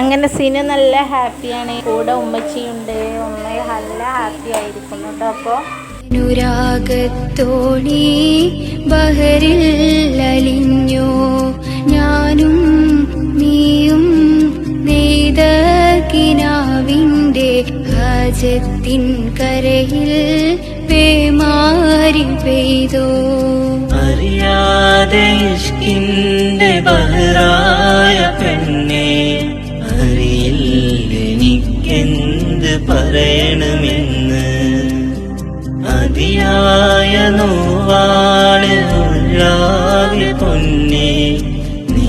അങ്ങനെ സിനു നല്ല ഹാപ്പിയാണ്. കൂടെ ഉമ്മച്ചിയുണ്ട്. ഉമ്മ നല്ല ഹാപ്പി ആയിരിക്കുന്നു കേട്ടോ അപ്പോൾ അനുരാഗത്തോണി ബഹറിൽ അലിഞ്ഞോ. ഞാനും നീയും നെയ്ത കിനാവിന്റെ ഹാജത്തിൻ കരയിൽ പേമാരി പെയ്തോ. അറിയാതെ ഇഷ്കിന്റെ ബഹറായ ലലിഞ്ഞോ നീ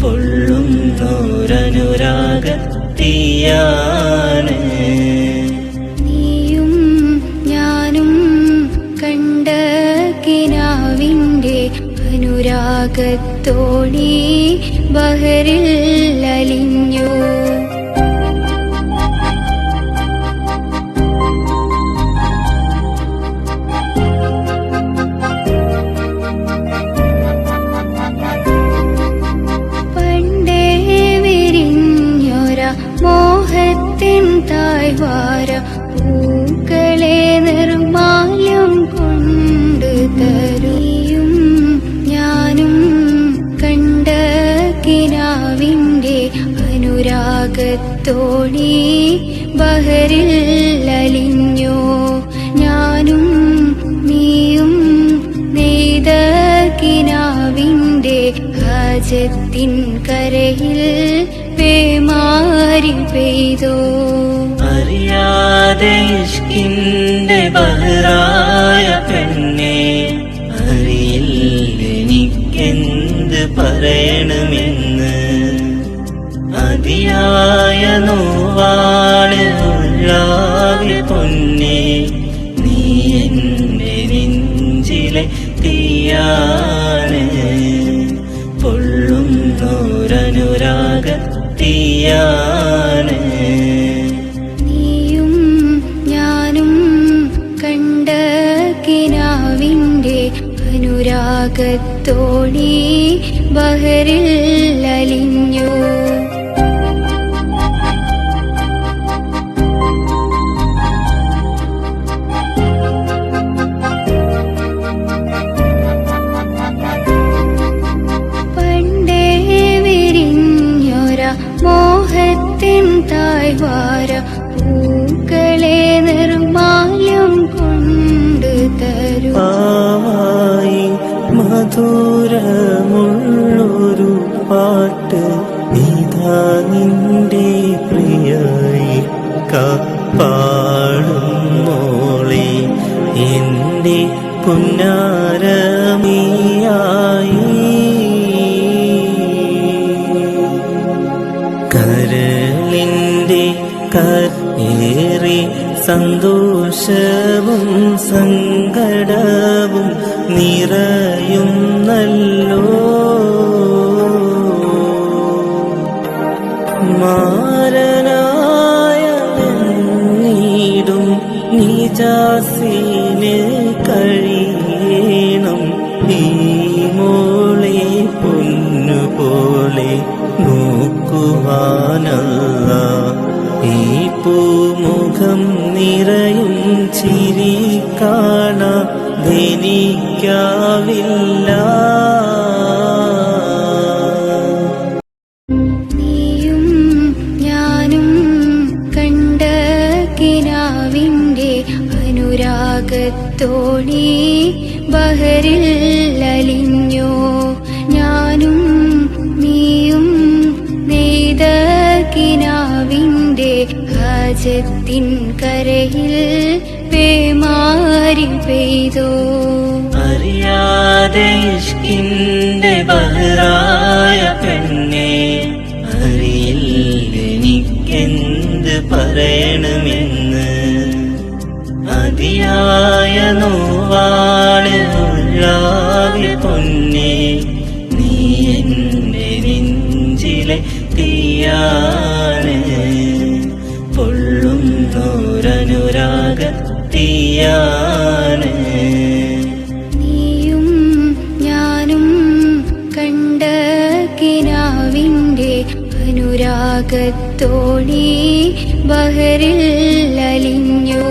പൊള്ളുന്നോരനുരാഗത്തീയാണ്. നീയും ഞാനും കണ്ട ബഹരിൽ അലിഞ്ഞു. താഴ്വാര പൂക്കളെ നിർമാല്യം കൊണ്ട് തരിയും ഞാനും കണ്ട കിനാവിന്റെ അനുരാഗത്തോടി ബഹരിൽ അലിഞ്ഞോ. ഞാനും നീയും നെയ്ത കിനാവിന്റെ ഹാജത്തിൻ കരയിൽ പേമാരി പെയ്തോ. അറിയാതെ ഇഷ്കിന്റെ ബഹറായ പെണ്ണെ അറിയില്ലെനിക്കെന്ത് പറയണമെന്ന്. അതിയായ നോവാൾ ഉള്ളാകെ പൊന്നെ നീ എന്റെ നെഞ്ചിലെ തീയാണ്. പൊള്ളുന്നോരനുരാഗത്തീയാണ് தோழி കാപ്പാടും മോളെ എന്റെ പുന്നാരമിയായി. കരളിന്റെ കരേറി സന്തോഷവും സങ്കടവും നിറയും നല്ലോ മാരനായ നിജാസിന് കഴിയണം. ഈ മോളെ പൊന്നുപോലെ നോക്കുവാനല്ല. ഈ പൂമുഖം നിറയും ചിരി കാണാതെനിക്കാവില്ല അനുരാഗത്തോണി ബഹറിൽ അലിഞ്ഞോ? ഞാനും നീയും നെയ്ത കിനാവിന്റെ ഹാജത്തിൻ കരയിൽ പേമാരി പെയ്തോ? അറിയാതെ ഇഷ്കിന്റെ ബഹറായ പെണ്ണെ നിലാവിൽ പൊന്നേ നീ എന്റെ നെഞ്ചിലെ തീയാണ് പൊള്ളുന്നോരനുരാഗ നീയും ഞാനും കണ്ട കിനാവിന്റെ അനുരാഗത്തോടി ബഹരിൽ അലിഞ്ഞു.